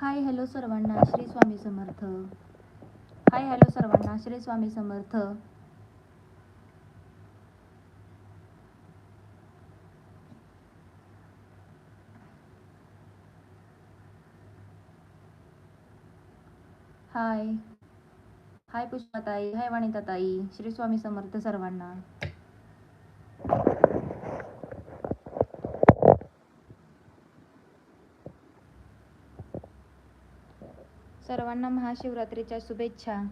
Hi hello सर्वांना श्री स्वामी समर्थ. Hi hello सर्वांना श्री स्वामी समर्थ. हाय. हाय पुष्पाताई हाय वाणिताताई श्री स्वामी समर्थ सर्वांना. सर्वांना महाशिवरात्रीच्या शुभेच्छा.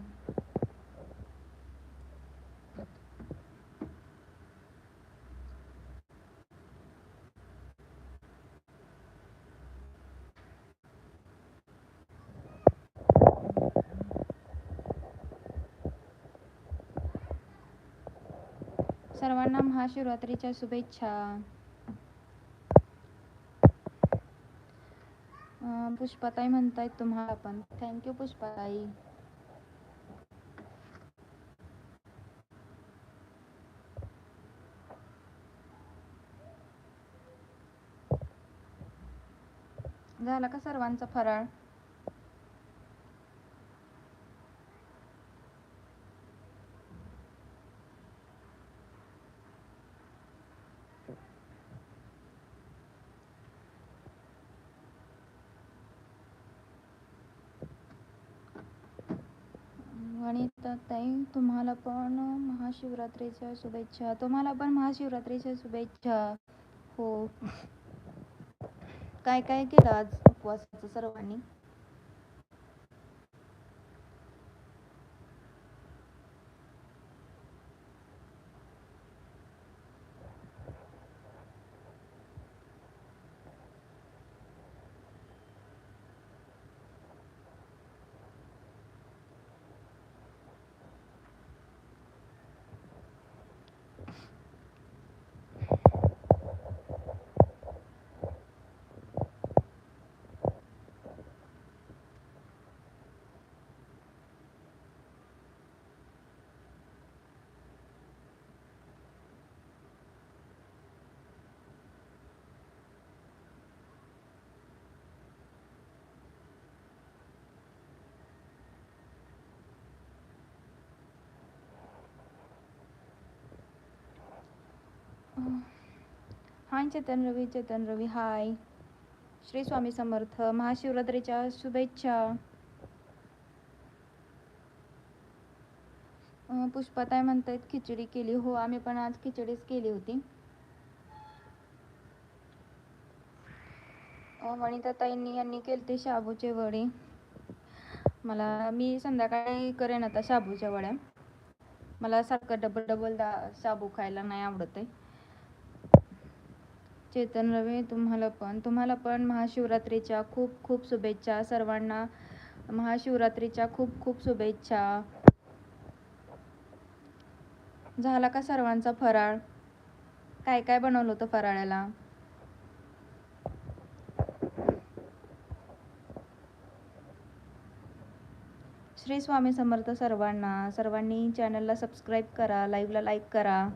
सर्वांना महाशिवरात्रीच्या शुभेच्छा. पुष्पाताई म्हणतायत तुम्हाला पण. Thank you Pushpatai. झाला का सर्वांचा फराळ? आणि ताई तुम्हाला पण महाशिवरात्रीच्या शुभेच्छा. तुम्हाला पण महाशिवरात्रीच्या शुभेच्छा. हो. काय काय केलं आज उपवासाचं सर्वांनी? हाय चेतन रवी चेतन रवी हाय. श्री स्वामी समर्थ महाशिवरात्रीच्या शुभेच्छा. अं, पुष्पाताई म्हणतायत खिचडी केली. हो आम्ही पण आज खिचडीच केली होती. वणिताताईंनी यांनी यांनी ते शाबूचे वडे. मला मी संध्याकाळी करेन आता शाबूच्या वड्या. मला सारखं डबल डबल दा शाबू खायला नाही आवडत आहे चेतन रवी तुम्हाला पण. तुम्हाला पण महाशिवरात्रीच्या खूप खूप शुभेच्छा. सर्वांना महाशिवरात्रीच्या खूप खूप शुभेच्छा. झाला का सर्वांचा फराळ? काय काय बनवलं होतं फराळाला? श्री स्वामी समर्थ सर्वांना. सर्वांनी चॅनलला सबस्क्राईब करा लाईव्हला लाईक करा.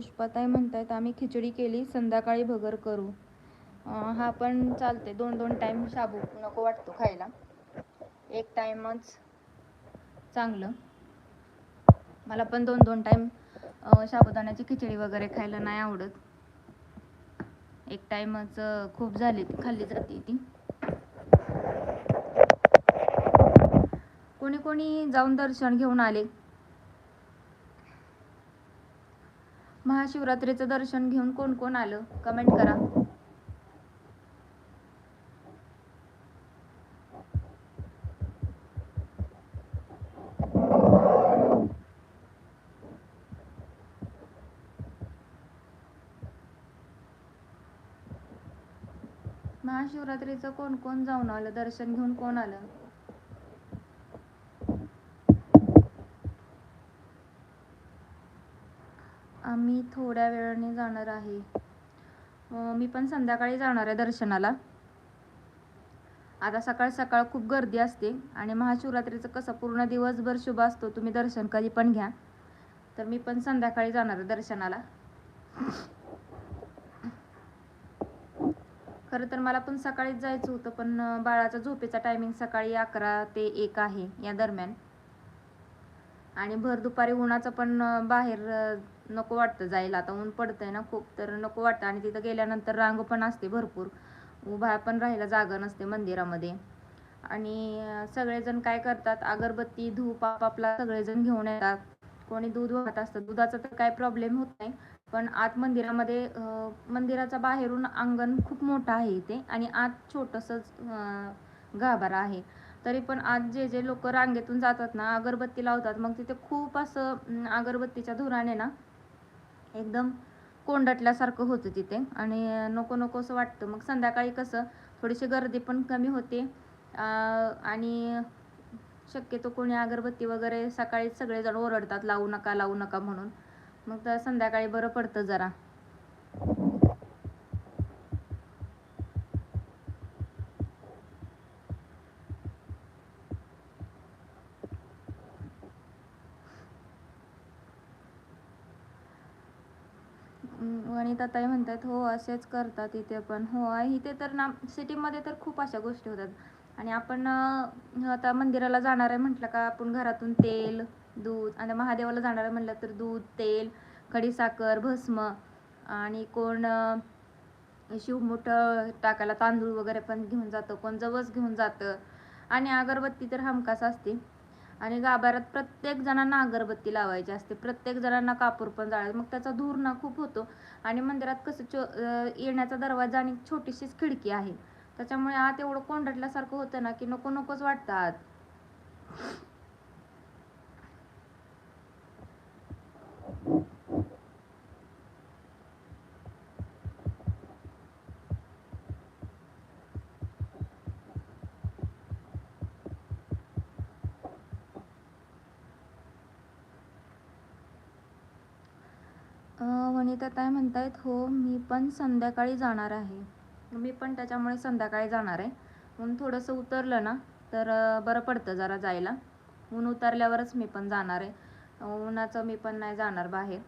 पुष्पाताई म्हणतायत आम्ही खिचडी केली संध्याकाळी भगर करू. हा पण चालते दोन दोन टाइम शाबू नको वाटतो खायला. एक टाइमच चांगलं. मला पण दोन दोन टाइम साबुदाण्याची खिचडी वगैरे खायला नाही आवडत. एक टाइमच खूप झाली ती खाल्ली जाते ती. कोणी कोणी जाऊन दर्शन घेऊन आले. महाशिवरात्रीचं दर्शन घेऊन कोण कोण आलं? कमेंट करा. महाशिवरात्रीचं कोण कोण जाऊन आलं? दर्शन घेऊन कोण आलं आम्ही थोड्या वेळाने जाणार आहे. मी पण संध्याकाळी जाणार आहे दर्शनाला. आता सकाळ सकाळ खूप गर्दी असते आणि महाशिवरात्रीचं कसं पूर्ण दिवसभर शुभ असतो तुम्ही दर्शन कधी पण घ्या. तर मी पण संध्याकाळी जाणार आहे दर्शनाला. खरं तर मला पण सकाळीच जायचं होतं पण बाळाचा झोपेचा टायमिंग सकाळी अकरा ते एक आहे या दरम्यान. आणि भर दुपारी उन्हाचं पण बाहेर नको वाटतं जायला. आता ऊन पडतंय ना खूप तर नको वाटतं. आणि तिथं गेल्यानंतर रांग पण असते भरपूर. उभा पण राहायला जागा नसते मंदिरामध्ये. आणि सगळेजण काय करतात? अगरबत्ती धूप आपापला सगळेजण घेऊन येतात. कोणी दूध वाहत असतं. दुधाचा तर काय प्रॉब्लेम होत नाही. पण आत मंदिरामध्ये मंदिराचा बाहेरून अंगण खूप मोठं आहे इथे. आणि आत छोटंसंच गाभारा आहे. तरी पण आज जे जे लोक रांगेतून जातात ना अगरबत्ती लावतात मग तिथे खूप असं अगरबत्तीच्या धुराने ना एकदम कोंडटल्यासारखं होतं तिथे. आणि नको नको असं वाटतं. मग संध्याकाळी कसं थोडीशी गर्दी पण कमी होते. आणि शक्यतो कोणी अगरबत्ती वगैरे सकाळी सगळेजण ओरडतात लावू नका लावू नका म्हणून. मग तर संध्याकाळी बरं पडतं जरा. अं, म्हणतात हो असेच करतात इथे पण. हो इथे तर ना सिटीमध्ये तर खूप अशा गोष्टी होतात. आणि आपण आता मंदिराला जाणार आहे म्हटलं का आपण घरातून तेल दूध आणि महादेवाला जाणार आहे म्हटलं तर दूध तेल खडीसाखर भस्म आणि कोण शिवमुठं टाकायला तांदूळ वगैरे पण घेऊन जातं कोण जवस घेऊन जातं. आणि अगरबत्ती तर हमखास असते. आणि गाभाऱ्यात प्रत्येक जणांना अगरबत्ती लावायची असते. प्रत्येक जणांना कापूर पण जाळायचं. मग त्याचा धूर ना खूप होतो. आणि मंदिरात कसं चो येण्याचा दरवाजा आणि छोटीशीच खिडकी आहे. त्याच्यामुळे आत एवढं कोंडटल्यासारखं होतं ना की नको नकोच वाटतं आत अं, ताई म्हणतायत हो मी पण संध्याकाळी जाणार आहे. मी पण त्याच्यामुळे संध्याकाळी जाणार आहे. ऊन थोडंसं उतरलं ना तर बरं पडतं जरा जायला. ऊन उतरल्यावरच मी पण जाणार आहे. उन्हाचं मी पण नाही जाणार बाहेर.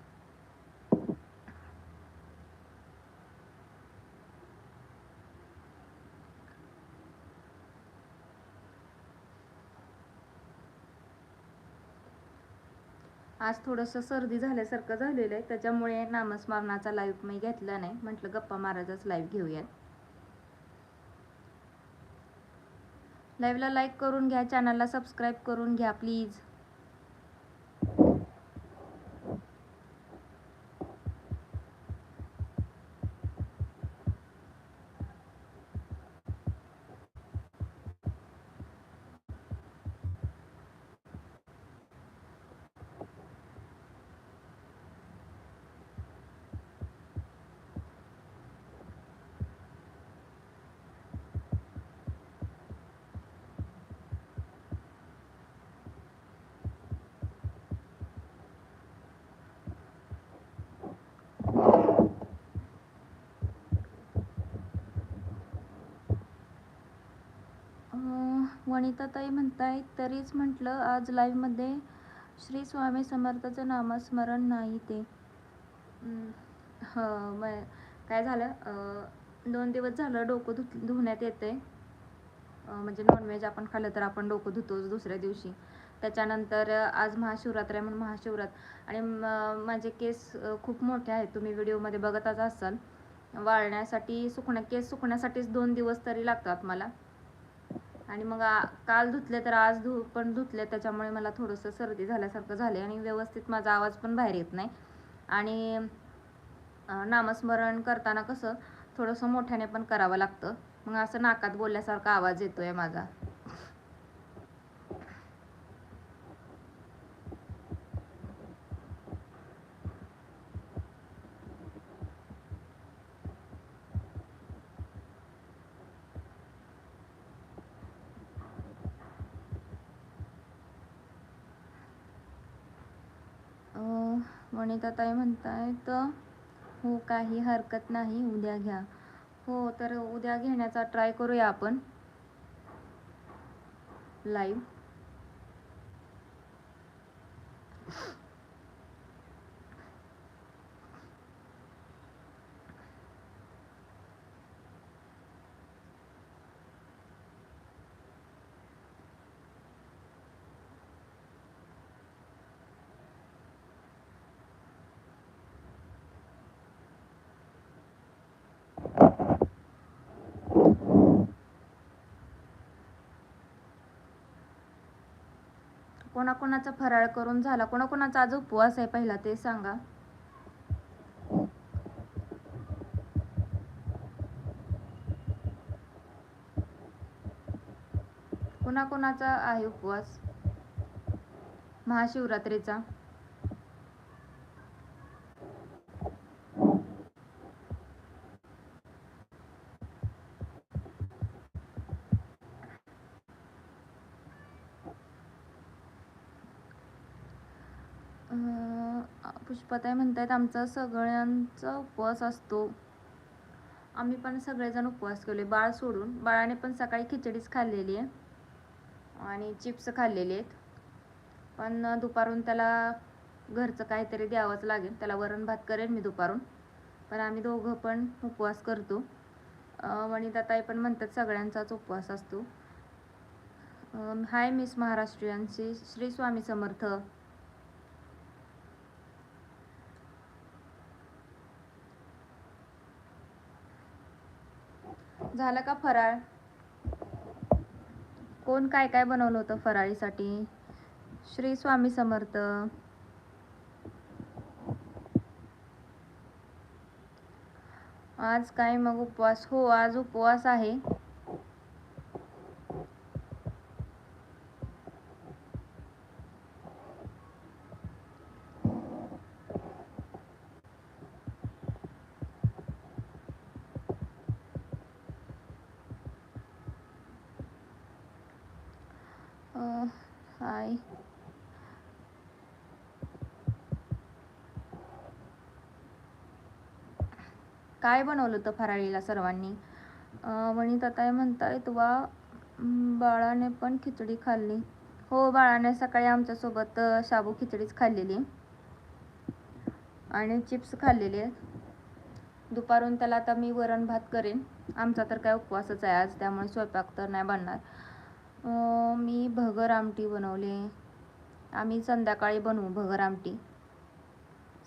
आज थोडंसं सर्दी झाल्यासारखं झालेलं आहे. त्याच्यामुळे नामस्मरणाचा लाईव्ह मी घेतला नाही. म्हटलं गप्पा मारायचाच लाईव्ह घेऊयात. लाईव्हला लाईक करून घ्या. चॅनलला सबस्क्राईब करून घ्या प्लीज अं, वनिताताई म्हणतायत तरीच म्हटलं आज लाईव्हमध्ये श्री स्वामी समर्थाचं नामस्मरण नाही ते. हं, मग काय झालं? दोन दिवस झालं डोकं धुत धुण्यात येते म्हणजे नॉनव्हेज आपण खाल्लं तर आपण डोकं धुतोच दुसऱ्या दिवशी. त्याच्यानंतर आज महाशिवरात्र आहे म्हणून महाशिवरात्र आणि माझे केस खूप मोठे आहेत. तुम्ही व्हिडिओमध्ये बघतच असाल. वाळण्यासाठी सुकण्या केस सुकण्यासाठीच दोन दिवस तरी लागतात मला. आणि मग आ- काल धुतले तर आज धु पण धुतले त्याच्यामुळे मला थोडंसं सर्दी झाल्यासारखं झाले आणि व्यवस्थित माझा आवाज पण बाहेर येत नाही. आणि नामस्मरण करताना कसं थोडंसं मोठ्याने पण करावं लागतं. मग असं नाकात बोलल्यासारखा आवाज येतो आहे माझा. वनिताताई म्हणतायत हो काही हरकत नाही उद्या घ्या. हो तर उद्या घेण्याचा ट्राय करूया आपण. लाईव्ह कोणाकोणाचा फराळ करून झाला? कोणाकोणाचा आज उपवास आहे पहिला ते सांगा. कोणाकोणाचा आहे उपवास? महाशिवरात्रीचा. पुष्पाताई म्हणतात आमचा सगळ्यांचा उपवास असतो. आम्ही पण सगळेजण उपवास केले बाळ सोडून बाळाने पण सकाळी खिचडीच खाल्लेली आहे आणि चिप्स खाल्लेले आहेत. पण दुपारून त्याला घरचं काहीतरी द्यावंच लागेल. त्याला वरण भात करेन मी दुपारून. पण आम्ही दोघं पण उपवास करतो. वणिताताई पण म्हणतात सगळ्यांचाच उपवास असतो. हाय मिस महाराष्ट्रीयनची श्री स्वामी समर्थ. झालं का फराळ? कोण काय काय बनवलं होतं फराळीसाठी? श्री स्वामी समर्थ. आज काय मग उपवास? हो आज उपवास आहे अं, हाय काय बनवलं होतं फराळीला सर्वांनी? अं, वनिताताई म्हणतायत वा बाळाने पण खिचडी खाल्ली. हो बाळाने सकाळी आमच्यासोबत शाबू खिचडीच खाल्लेली आणि चिप्स खाल्लेले आहेत. दुपारून त्याला आता मी वरण भात करेन. आमचा तर काय उपवासच आहे आज त्यामुळे स्वयंपाक तर नाही बनणार. मी भगर आमटी बनवले. आम्ही संध्याकाळी बनवू भगर आमटी.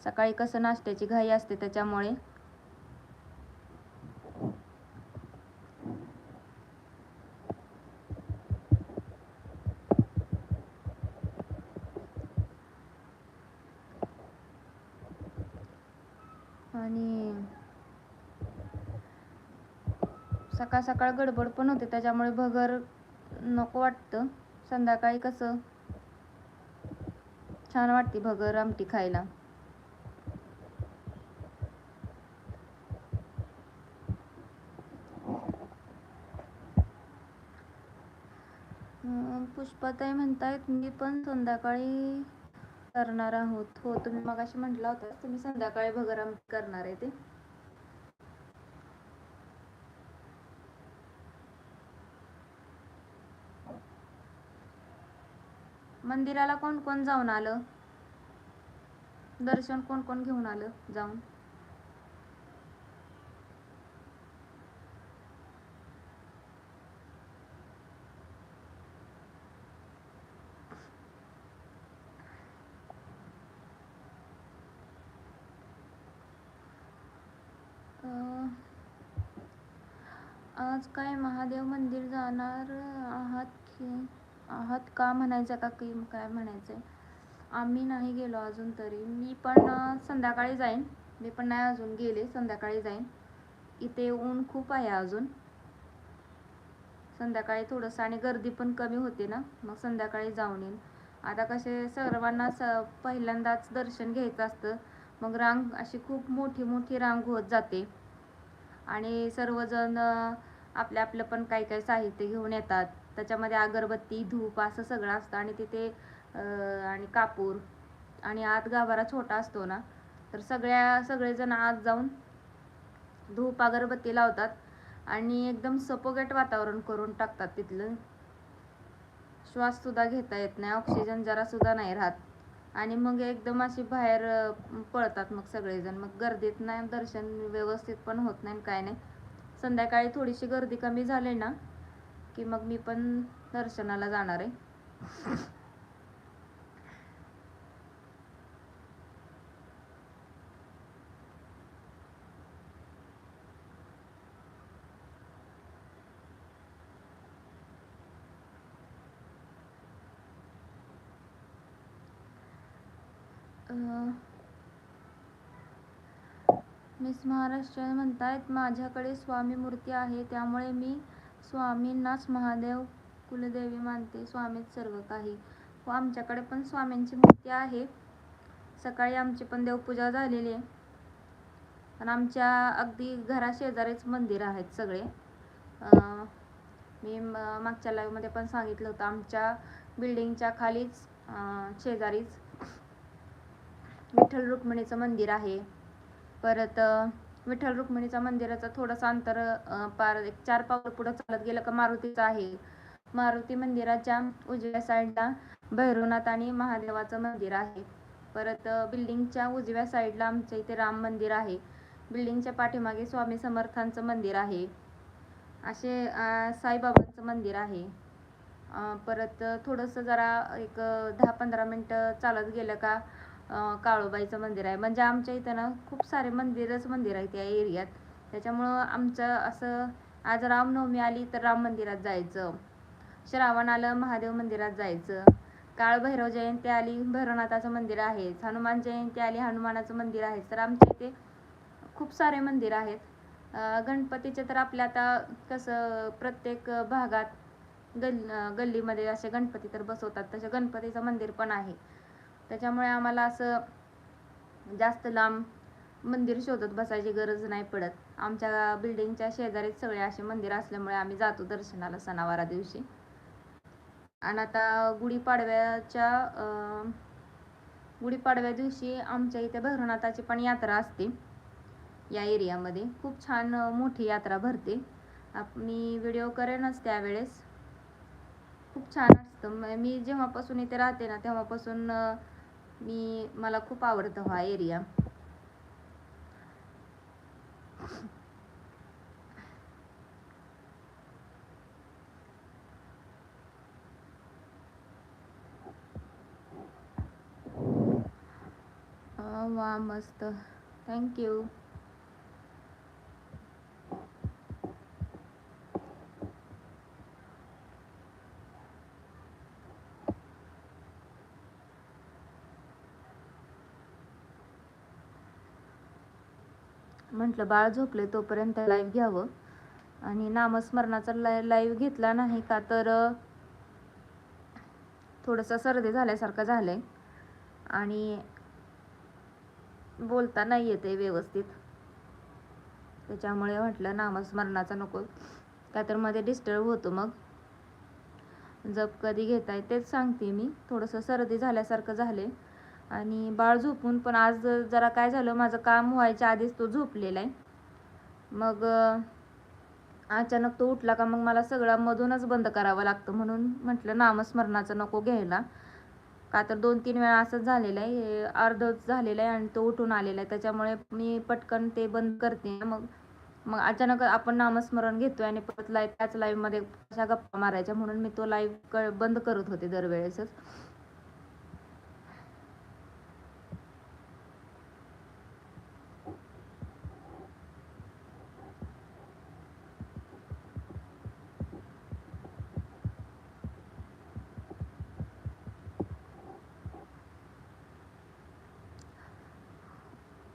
सकाळी कसं नाश्त्याची घाई असते त्याच्यामुळे आणि सकाळ सकाळ गडबड पण होते त्याच्यामुळे भगर नको वाटतं. संध्याकाळी कसं? छान वाटते भगर आमटी खायला. पुष्पाताई म्हणतायत मी पण संध्याकाळी करणार आहोत. हो तुम्ही मगाशी म्हटला होता तुम्ही संध्याकाळी भगर आमटी करणार आहे ते. मंदिराला कोण कोण जाऊन आलं? दर्शन कोण कोण घेऊन आलं जाऊन? अं, आज काय महादेव मंदिर जाणार आहात की? आहात का म्हणायचं का की काय म्हणायचं आहे आम्ही नाही गेलो अजून तरी. मी पण संध्याकाळी जाईन. मी पण नाही अजून गेले संध्याकाळी जाईन. इथे ऊन खूप आहे अजून. संध्याकाळी थोडंसं आणि गर्दी पण कमी होते ना मग संध्याकाळी जाऊन येईन. आता कसे सर्वांना स पहिल्यांदाच दर्शन घ्यायचं असतं मग रांग अशी खूप मोठी मोठी रांग होत जाते. आणि सर्वजण आपलं आपलं पण काही काही साहित्य घेऊन येतात. त्याच्यामध्ये अगरबत्ती धूप असं सगळं असतं आणि तिथे आणि कापूर आणि आत गाभारा छोटा असतो ना तर सगळ्या सगळेजण आत जाऊन धूप अगरबत्ती लावतात आणि एकदम सपोगेट वातावरण करून टाकतात तिथलं. श्वास सुद्धा घेता येत नाही ऑक्सिजन जरा सुद्धा नाही राहत. आणि मग एकदम अशी बाहेर पळतात मग सगळेजण. मग गर्दीत नाही दर्शन व्यवस्थित पण होत नाही काय नाही. संध्याकाळी थोडीशी गर्दी कमी झाली ना की मग मी पण दर्शनाला जाणार आहे. अं, मिस महाराष्ट्र म्हणतायत माझ्याकडे स्वामी मूर्ती आहे त्यामुळे मी स्वामींनाच महादेव कुलदेवी मानते स्वामीच सर्व काही. व आमच्याकडे पण स्वामींची मूर्ती आहे. सकाळी आमची पण देवपूजा झालेली आहे. आणि आमच्या अगदी घराशेजारीच मंदिर आहेत सगळे. मी म- मागच्या लाईव्हमध्ये पण सांगितलं होतं आमच्या बिल्डिंगच्या खालीच शेजारीच विठ्ठल रुक्मिणीचं मंदिर आहे. परत विठ्ठल रुक्मिणीचा मंदिराचं थोडंसं अंतर पार एक चार पावलं पुढं चालत गेलं का मारुतीचं आहे. मारुती मंदिराच्या उजव्या साईडला भैरवनाथ आणि महादेवाचं मंदिर आहे. परत बिल्डिंगच्या उजव्या साईडला आमच्या इथे राम मंदिर आहे. बिल्डिंगच्या पाठीमागे स्वामी समर्थांचं मंदिर आहे. असे साईबाबांचं मंदिर आहे. परत थोडंसं जरा एक दहा पंधरा मिनटं चालत गेलं का काळूबाईचं मंदिर आहे. म्हणजे आमच्या इथं ना खूप सारे मंदिरच मंदिर आहे त्या एरियात. त्याच्यामुळं आमचं असं आज रामनवमी आली तर राम मंदिरात जायचं. श्रावण आलं महादेव मंदिरात जायचं. काळभैरव जयंती आली भैरवनाथाचं मंदिर आहे. हनुमान जयंती आली हनुमानाचं मंदिर आहे. तर आमच्या इथे खूप सारे मंदिर आहेत. गणपतीचे तर आपल्या आता कसं प्रत्येक भागात गल गल्लीमध्ये असे गणपती तर बसवतात. तसे गणपतीचं मंदिर पण आहे. त्याच्यामुळे आम्हाला असं जास्त लांब मंदिर शोधत बसायची गरज नाही पडत. आमच्या बिल्डिंगच्या शेजारीच सगळे असे मंदिर असल्यामुळे आम्ही जातो दर्शनाला सणावारा दिवशी. आणि आता गुढीपाडव्याच्या गुढीपाडव्या दिवशी आमच्या इथे भैरवनाथाची पण यात्रा असते. या एरियामध्ये खूप छान मोठी यात्रा भरते. आप मी व्हिडिओ करेनच त्यावेळेस. खूप छान असतं. मी जेव्हापासून इथे राहते ना तेव्हापासून मी मला खूप आवडतो हा एरिया वा मस्त. थँक्यू म्हटलं बाळ झोपले तोपर्यंत लाईव्ह घ्यावं. आणि नामस्मरणाचा लाय लाईव्ह घेतला नाही का तर थोडंसं सर्दी झाल्यासारखं झालं आहे आणि बोलता नाही येते व्यवस्थित. त्याच्यामुळे म्हटलं नामस्मरणाचा नको का तर मध्ये डिस्टर्ब होतो मग. जप कधी घेताय तेच सांगते मी. थोडंसं सर्दी झाल्यासारखं झाले आणि बाळ झोपून पण आज जरा काय झालं माझं काम व्हायच्या आधीच तो झोपलेला आहे. मग अचानक तो उठला का मग मला सगळं मधूनच बंद करावं लागतं म्हणून म्हटलं नामस्मरणाचं नको घ्यायला. का तर दोन तीन वेळा असंच झालेलं आहे हे अर्धच झालेलं आहे आणि तो उठून आलेला आहे. त्याच्यामुळे मी पटकन ते बंद करते. मग मग अचानक आपण नामस्मरण घेतोय आणि परत लाईव्ह त्याच लाईव्हमध्ये अशा गप्पा मारायच्या म्हणून मी तो लाईव्ह बंद करत होते दरवेळेसच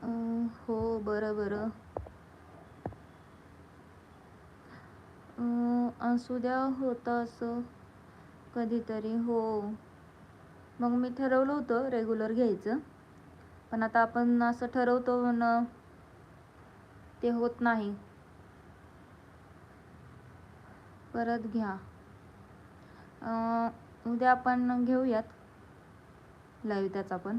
अं, हो बरं बरं. असू द्या होतं असं. कधीतरी हो. मग मी ठरवलं होतं रेग्युलर घ्यायचं. पण आता आपण असं ठरवतो न ते होत नाही. परत घ्या. उद्या आपण घेऊयात. लाईव्ह त्याचा पण.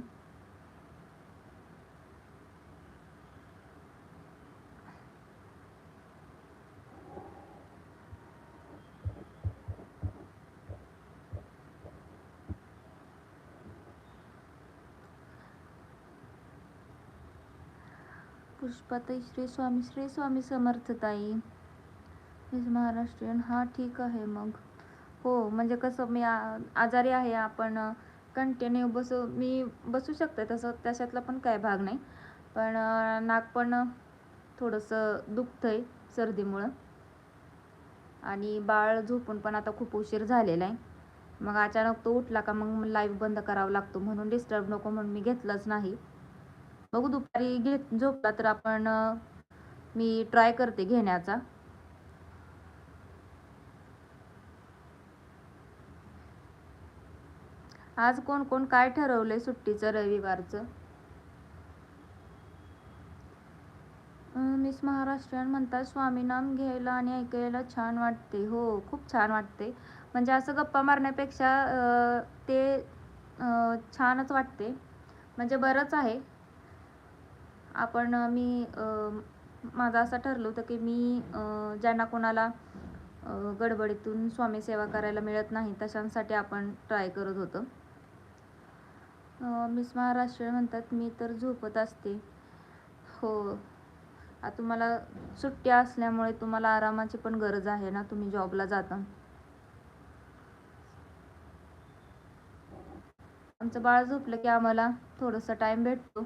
पुष्पाताई श्री स्वामी श्री स्वामी समर्थताई. हेच महाराष्ट्रीयन हा ठीक आहे मग. हो म्हणजे कसं मी आ- आजारी आहे आपण कंटिन्यू बसू मी बसू शकते तसं त्याच्यातला पण काय भाग नाही. पण नाक पण थोडंसं दुखतंय सर्दीमुळं. आणि बाळ झोपून पण आता खूप उशीर झालेला आहे. मग अचानक तो उठला का मग लाईव्ह बंद करावा लागतो म्हणून डिस्टर्ब नको म्हणून मी घेतलंच नाही. बघू दुपारी घेत झोपला तर आपण मी ट्राय करते घेण्याचा. आज कोण कोण काय ठरवलंय सुट्टीचं रविवारचं? मिस महाराष्ट्रीयन म्हणतात स्वामीनाम घ्यायला आणि ऐकायला छान वाटते. हो खूप छान वाटते. म्हणजे असं गप्पा मारण्यापेक्षा ते छानच वाटते. म्हणजे बरंच आहे. आपण मी माझं असं ठरलं होतं की मी ज्यांना कोणाला गडबडीतून स्वामी सेवा करायला मिळत नाही तशांसाठी आपण ट्राय करत होतो. मिस महाराष्ट्र म्हणतात मी तर झोपत असते. हो. तुम्हाला सुट्टी असल्यामुळे तुम्हाला आरामाची पण गरज आहे ना तुम्ही जॉबला जाता. आमचं बाळ झोपलं की आम्हाला थोडंसं टाइम भेटतो.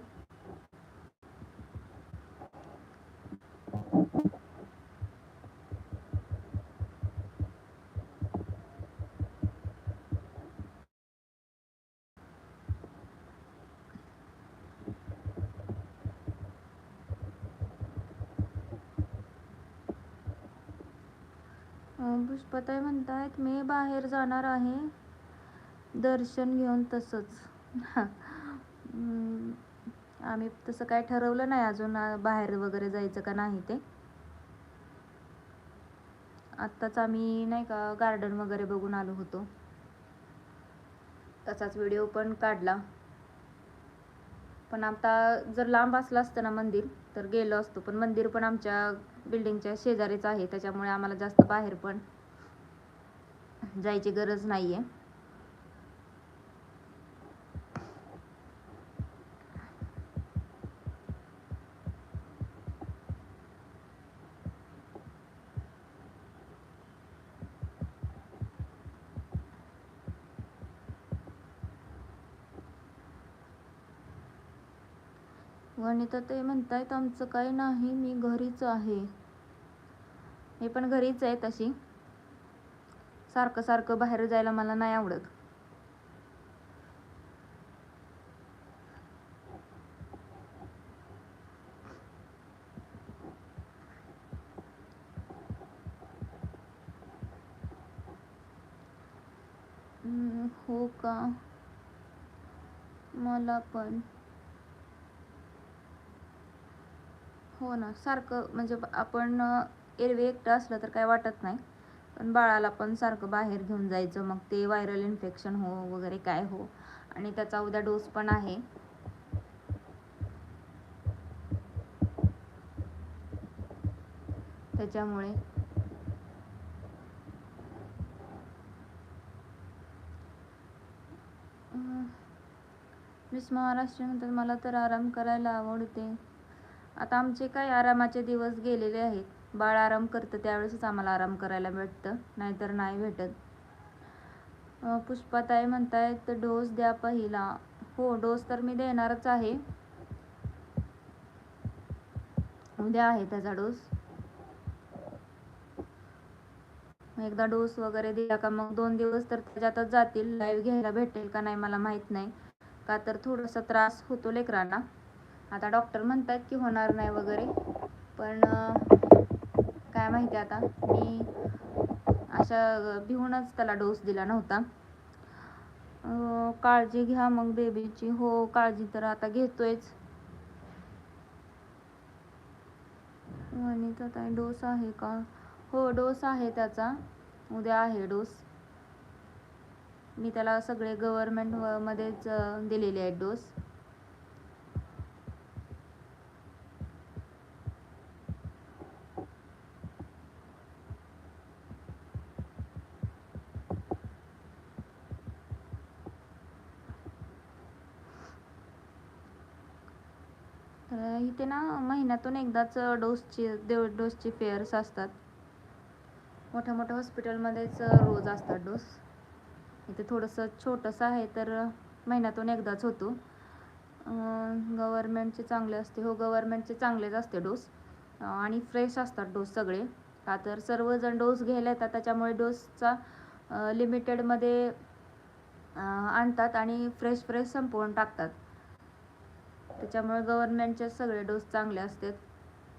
पुष्पाताई म्हणतायत मी बाहेर जाणार आहे. दर्शन घेऊन तसंच. आम्ही तसं काय ठरवलं नाही अजून बाहेर वगैरे जायचं का नाही ते. आत्ताच आम्ही नाही का गार्डन वगैरे बघून आलो होतो. तसाच व्हिडिओ पण काढला. पण आता जर लांब असलं असतं ना मंदिर तर गेलो असतो. पण मंदिर पण आमच्या बिल्डिंगच्या शेजारीच आहे त्याच्यामुळे आम्हाला जास्त बाहेर पण जायची गरज नाही आहे वनिता ते म्हणतायत आमचं काही नाही मी घरीच आहे. मी पण घरीच आहे तशी. सारखं सारखं बाहेर जायला मला नाही आवडत. हो का? मला पण. हो ना सारखं म्हणजे आपण एरवी एकटं असलं तर काय वाटत नाही. पण बाळाला पण सारखं बाहेर घेऊन जायचं मग ते व्हायरल इन्फेक्शन हो वगैरे काय हो. आणि त्याचा उद्या डोस पण आहे. त्याच्यामुळे मिस महाराष्ट्र म्हणतात मला तर आराम करायला आवडते. आता आमचे काय आरामाचे दिवस गेलेले आहेत. बाळ आराम करतं त्यावेळेसच आम्हाला आराम करायला भेटतं नाहीतर नाही भेटत. पुष्पाताई म्हणतायत डोस द्या पहिला. हो डोस तर मी देणारच आहे. उद्या आहे त्याचा डोस. एकदा डोस वगैरे दिला का मग दोन दिवस तर त्याच्यातच जातील लाईव्ह घ्यायला भेटेल का नाही मला माहीत नाही. का तर थोडासा त्रास होतो लेकरांना. आता डॉक्टर म्हणतात की होणार नाही वगैरे. पण काय माहिती आता. मी अशा भिवूनच त्याला डोस दिला नव्हता. काळजी घ्या मग बेबीची हो काळजी तर आता घेतोयच. आणि ताई डोस आहे का? हो डोस आहे त्याचा. उद्या आहे डोस मी त्याला सगळे गव्हर्मेंट मध्येच दिलेले आहेत डोस तर अं, इथे ना महिन्यातून एकदाच डोसची देव डोसची फेअर्स असतात. मोठ्या मोठ्या हॉस्पिटलमध्येच रोज असतात डोस. इथे थोडंसं छोटंसं आहे तर महिन्यातून एकदाच होतो. गव्हर्मेंटचे चांगले असते. हो गव्हर्मेंटचे चांगलेच असते डोस. आणि फ्रेश असतात डोस सगळे. का तर सर्वजण डोस घ्यायला येतात त्याच्यामुळे डोसचा लिमिटेडमध्ये आणतात आणि फ्रेश फ्रेश संपवून टाकतात. त्याच्यामुळे गव्हर्नमेंटचे सगळे डोस चांगले असतात.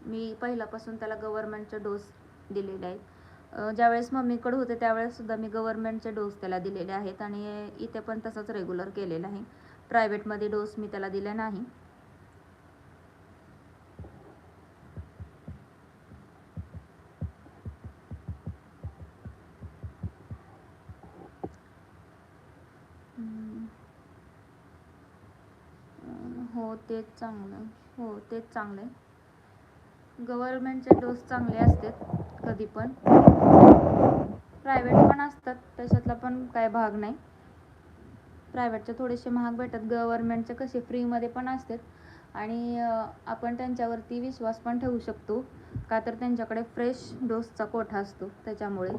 मी पहिल्यापासून त्याला गव्हर्नमेंटचे डोस दिलेले आहेत. ज्यावेळेस मम्मीकडे होते त्यावेळेससुद्धा मी गव्हर्नमेंटचे डोस त्याला दिलेले आहेत आणि इथे पण तसंच रेग्युलर केलेलं आहे. प्रायव्हेटमध्ये डोस मी त्याला दिले नाही. तेच चांगलं. हो तेच चांगलं आहे. गव्हर्मेंटचे डोस चांगले असतात कधी पण. प्रायव्हेट पण असतात त्याच्यातला पण काय भाग नाही. प्रायव्हेटचे थोडेसे महाग भेटतात गव्हर्मेंटचे कसे फ्रीमध्ये पण असतात. आणि आपण त्यांच्यावरती विश्वास पण ठेवू शकतो. का तर त्यांच्याकडे फ्रेश डोसचा कोठा असतो त्याच्यामुळे.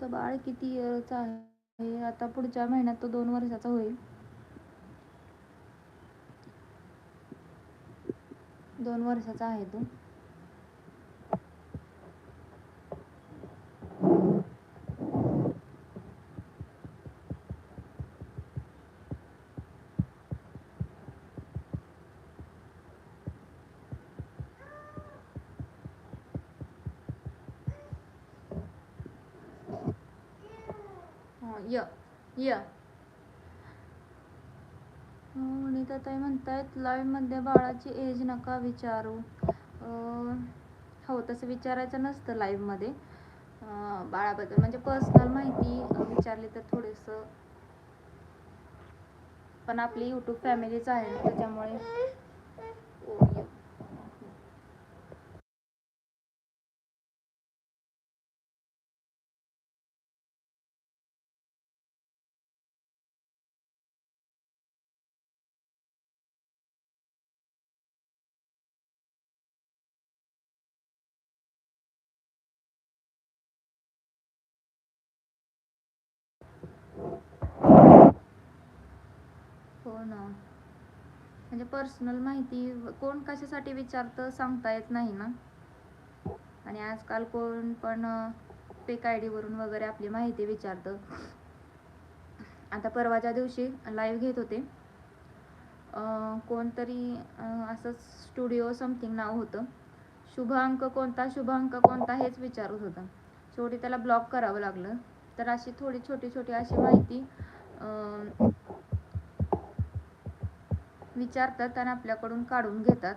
तुमचं बाळ किती इयरचं आहे? आता पुढच्या महिन्यात तो दोन वर्षाचा होईल. दोन वर्षाचा आहे तो हा, य या. आणि ताई म्हणतायत लाईव्हमध्ये बाळाची एज नका विचारू. अं, हो तसं विचारायचं नसतं लाईव्हमध्ये बाळाबद्दल म्हणजे पर्सनल माहिती विचारली तर थोडंसं. पण आपली यूट्यूब फॅमिलीच आहे त्याच्यामुळे ओ, य. हो ना. म्हणजे पर्सनल माहिती कोण कशासाठी विचारतं सांगता येत नाही ना. आणि आजकाल कोण पण फेक आय डीवरून वगैरे आपली माहिती विचारतं. आता परवाच्या दिवशी लाईव्ह घेत होते. कोणतरी असंच स्टुडिओ समथिंग नाव होतं. शुभांक कोणता शुभ अंक कोणता हेच विचारत होतं. शेवटी त्याला ब्लॉक करावं लागलं. तर अशी थोडी छोटी छोटी अशी माहिती अं, विचारतात आणि आपल्याकडून काढून घेतात.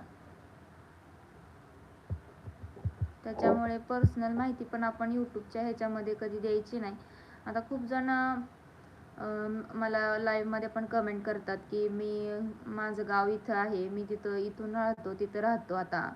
त्याच्यामुळे पर्सनल माहिती पण आपण यूट्यूबच्या ह्याच्यामध्ये कधी द्यायची नाही. आता खूप जण मला लाईव्हमध्ये पण कमेंट करतात की मी माझं गाव इथं आहे. मी तिथं इथून राहतो तिथं राहतो आता.